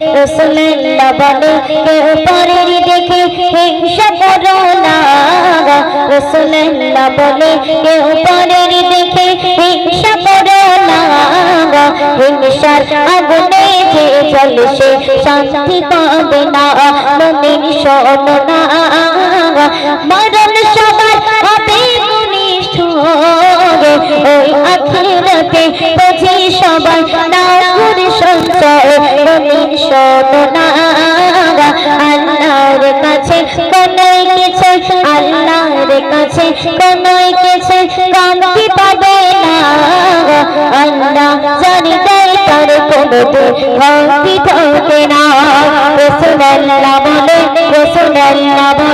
রসুল্লাহ বলে দেখে হিংসা করো না রসুল্লাহ বলে কেউ পরের দেখে হিংসা করো না হিংসার আগুনে যে চলছে শান্তি পাবে না, মনের শোনো না মরণ সবার হবে ওই আখিরাতে না আল্লাহর কাছে কোনই কিছু, আল্লাহর কাছে কোনই কিছু কামতি পাবে না আল্লাহ জানি দেয় তার কোনো ভক্তি থাকে না। রসুল্লাহ বলে রসুল্লাহ বলে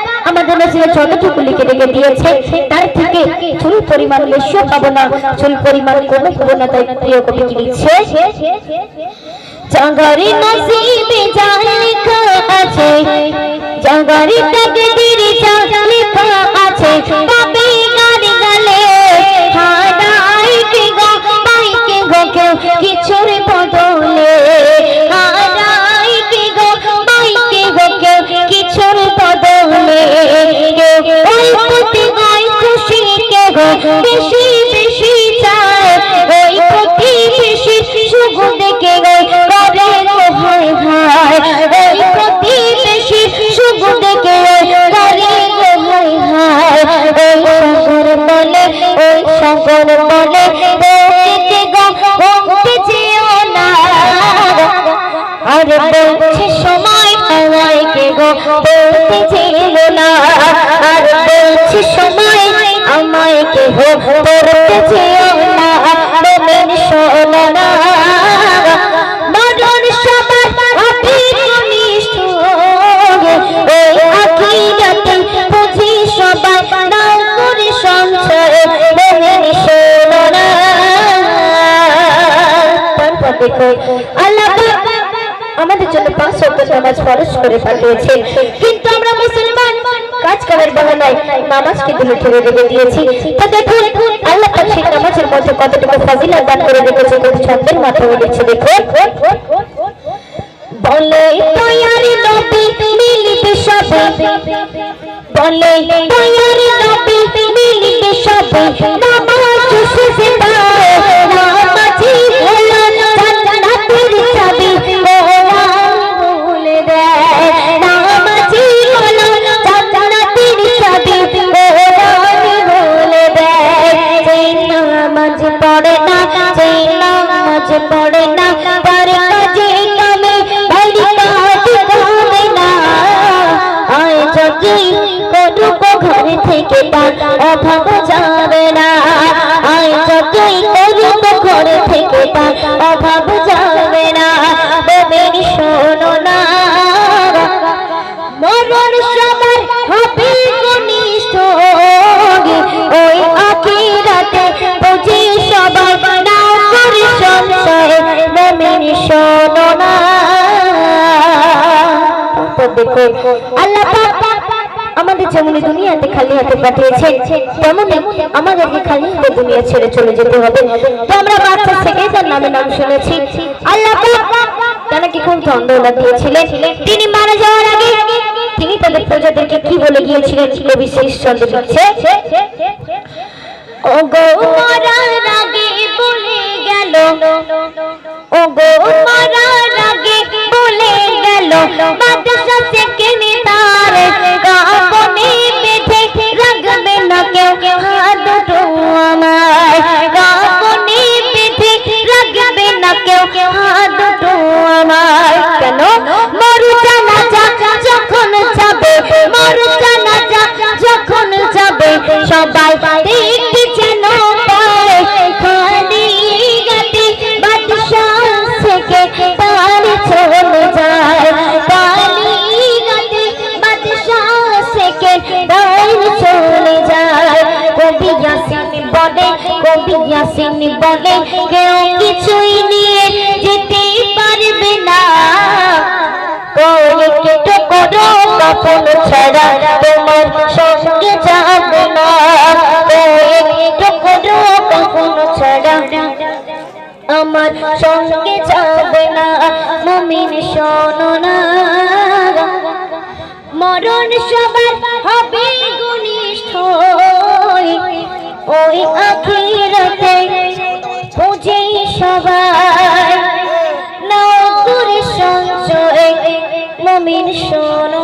আমাদের নসিবে যতটুকু লিখে রেখে দিয়েছে, তার থেকে চুল পরিমাণ বেশি পাবো না। চুল পরিমাণ কমে পাবো না, তাই প্রিয় কবি কি লিখছে নসিবে যা লেখা আছে জাগারি তকদির যা লেখা আছে ছিল না। আর বলছে, সময় আমায় কে গো বলতে ছিল না। মনের শোনো না। মরণ সবার অতি ওই আখিরাতে বুঝি সবাই নাও করে সঞ্চয়। মনের শোনো না। তারপর দেখো আল্লাহ আমাদের জন্য পাঁচ ওয়াক্ত নামাজ ফরজ করে পাঠিয়েছেন। নামাজকে দিলে ঠেলে রেখে দিয়েছি। তো দেখুন, আল্লাহ পাক সেই নামাজের মধ্যে কতটুকু ফাজিলত দান করে রেখেছে কোন ছন্দের মাধ্যমে দিচ্ছে। দেখুন। বলে তৈয়ারি নবী মিলিতে সবে। বলে তৈয়ারি নবী মিলিতে সবে। নামাজ শেষে তার অভাব যাবে না। আয় ঘরে থেকে তার অভাব যাবে না। বেবের শোনো না। মরণ সবার হবে ঘনিষ্ঠ ওই আখিরাতে বুঝি সবাই না করে সংশয়। বেবের শোনো না। দেখো আল্লাহ যেমন দুনিয়াতে খালি হাতে পাঠিয়েছেন তেমনি আমাদেরকে খালি হাতে দুনিয়া ছেড়ে চলে যেতে হবে। তো আমরা বাচ্চা থেকে তার নামে নাম শুনেছি। আল্লাহ তারা তাকে খুব ধন্যবাদ দিয়েছিলেন। তিনি মারা যাওয়ার আগে তিনি তাদের প্রজাদেরকে কি বলে গিয়েছিলেন? কবি শেষ চন্দ্র লিখছে কেউ হাত দুটো আমার কেন? ইয়াসিন বলে, কেউ কিছুই নিয়ে যেতে পারবে না। তোমার সঙ্গে যাবে না। কয়েকটি টুকরো আমার সঙ্গে যাবে না। মমিন শোনো না। মরণ সবার হবে ঘনিষ্ঠ ওই আখিরাতে খুঁজি সবাই। নতুন সঞ্চয় মমিন শোনো।